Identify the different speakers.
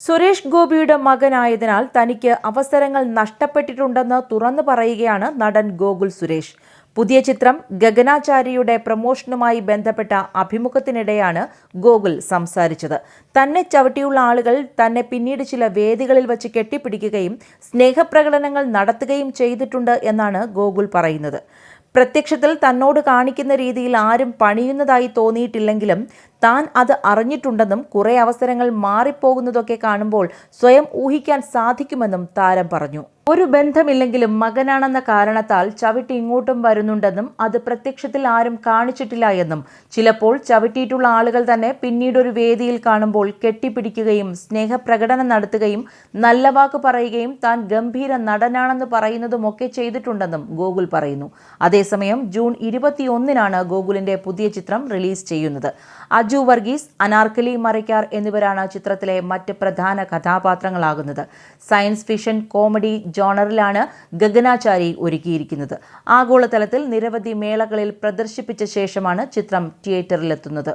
Speaker 1: സുരേഷ് ഗോപിയുടെ മകനായതിനാൽ തനിക്ക് അവസരങ്ങൾ നഷ്ടപ്പെട്ടിട്ടുണ്ടെന്ന് തുറന്നു പറയുകയാണ് നടൻ ഗോകുൽ സുരേഷ്. പുതിയ ചിത്രം ഗഗനാചാര്യയുടെ പ്രമോഷനുമായി ബന്ധപ്പെട്ട അഭിമുഖത്തിനിടെയാണ് ഗോകുൽ സംസാരിച്ചത്. തന്നെ ചവിട്ടിയുള്ള ആളുകൾ തന്നെ പിന്നീട് ചില വേദികളിൽ വച്ച് കെട്ടിപ്പിടിക്കുകയും സ്നേഹപ്രകടനങ്ങൾ നടത്തുകയും ചെയ്തിട്ടുണ്ട് എന്നാണ് ഗോകുൽ പറയുന്നത്. പ്രത്യക്ഷത്തിൽ തന്നോട് കാണിക്കുന്ന രീതിയിൽ ആരും പണിയുന്നതായി തോന്നിയിട്ടില്ലെങ്കിലും താൻ അത് അറിഞ്ഞിട്ടുണ്ടെന്നും കുറേ അവസരങ്ങൾ മാറിപ്പോകുന്നതൊക്കെ കാണുമ്പോൾ സ്വയം ഊഹിക്കാൻ സാധിക്കുമെന്നും താരം പറഞ്ഞു ഒരു ബന്ധമില്ലെങ്കിലും മകനാണെന്ന കാരണത്താൽ ചവിട്ടി ഇങ്ങോട്ടും വരുന്നുണ്ടെന്നും അത് പ്രത്യക്ഷത്തിൽ ആരും കാണിച്ചിട്ടില്ല എന്നും. ചിലപ്പോൾ ചവിട്ടിയിട്ടുള്ള ആളുകൾ തന്നെ പിന്നീട് ഒരു വേദിയിൽ കാണുമ്പോൾ കെട്ടിപ്പിടിക്കുകയും സ്നേഹപ്രകടനം നടത്തുകയും നല്ല വാക്ക് പറയുകയും താൻ ഗംഭീര നടനാണെന്ന് പറയുന്നതുമൊക്കെ ചെയ്തിട്ടുണ്ടെന്നും ഗോകുൽ പറയുന്നു. അതേസമയം ജൂൺ ഇരുപത്തിയൊന്നിനാണ് ഗോകുലിന്റെ പുതിയ ചിത്രം റിലീസ് ചെയ്യുന്നത്. അജു വർഗീസ് അനാർക്കലി മറയ്ക്കാർ എന്നിവരാണ് ചിത്രത്തിലെ മറ്റ് പ്രധാന കഥാപാത്രങ്ങളാകുന്നത്. സയൻസ് ഫിഷൻ കോമഡി ജോണറിലാണ് ഗഗനാചാരി ഒരുക്കിയിരിക്കുന്നത്. ആഗോളതലത്തിൽ നിരവധി മേളകളിൽ പ്രദർശിപ്പിച്ച ശേഷമാണ് ചിത്രം തിയേറ്ററിലെത്തുന്നത്.